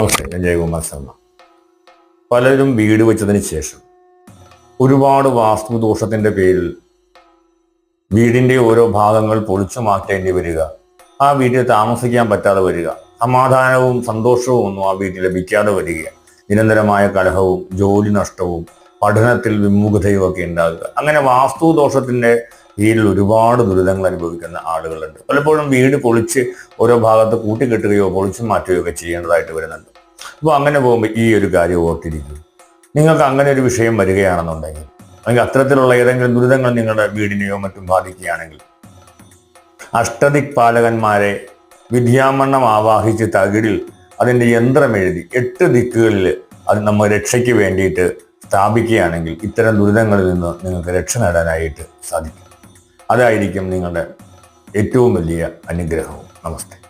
നമസ്തേ ഞാൻ ജയകുമാർ ശർമ്മ. പലരും വീട് വെച്ചതിന് ശേഷം ഒരുപാട് വാസ്തുദോഷത്തിന്റെ പേരിൽ വീടിന്റെ ഓരോ ഭാഗങ്ങൾ പൊളിച്ചു മാറ്റേണ്ടി വരിക. ആ വീട്ടിൽ താമസിക്കാൻ പറ്റാതെ വരിക. സമാധാനവും സന്തോഷവും ഒന്നും ആ വീട്ടിൽ ലഭിക്കാതെ വരിക. നിരന്തരമായ കലഹവും ജോലി നഷ്ടവും പഠനത്തിൽ വിമുഖതയും ഒക്കെ ഉണ്ടാകുക. അങ്ങനെ വാസ്തുദോഷത്തിന്റെ കീഴിൽ ഒരുപാട് ദുരിതങ്ങൾ അനുഭവിക്കുന്ന ആളുകളുണ്ട്. പലപ്പോഴും വീട് പൊളിച്ച് ഓരോ ഭാഗത്ത് കൂട്ടിക്കെട്ടുകയോ പൊളിച്ചു മാറ്റുകയോ ഒക്കെ ചെയ്യേണ്ടതായിട്ട് വരുന്നുണ്ട്. അപ്പോൾ അങ്ങനെ പോകുമ്പോൾ ഈ ഒരു കാര്യം ഓർത്തിരിക്കും. നിങ്ങൾക്ക് അങ്ങനെ ഒരു വിഷയം വരികയാണെന്നുണ്ടെങ്കിൽ അല്ലെങ്കിൽ അത്തരത്തിലുള്ള ഏതെങ്കിലും ദുരിതങ്ങൾ നിങ്ങളുടെ വീടിനെയോ മറ്റും ബാധിക്കുകയാണെങ്കിൽ അഷ്ടദിക് പാലകന്മാരെ വിദ്യാമണ്ണം ആവാഹിച്ച് തകിടിൽ അതിന്റെ യന്ത്രം എഴുതി എട്ട് ദിക്കുകളിൽ അത് നമ്മൾ രക്ഷയ്ക്ക് വേണ്ടിയിട്ട് സ്ഥാപിക്കുകയാണെങ്കിൽ ഇത്തരം ദുരിതങ്ങളിൽ നിന്ന് നിങ്ങൾക്ക് രക്ഷ നേടാനായിട്ട് സാധിക്കും. അതായിരിക്കും നിങ്ങളുടെ ഏറ്റവും വലിയ അനുഗ്രഹവും. നമസ്തേ.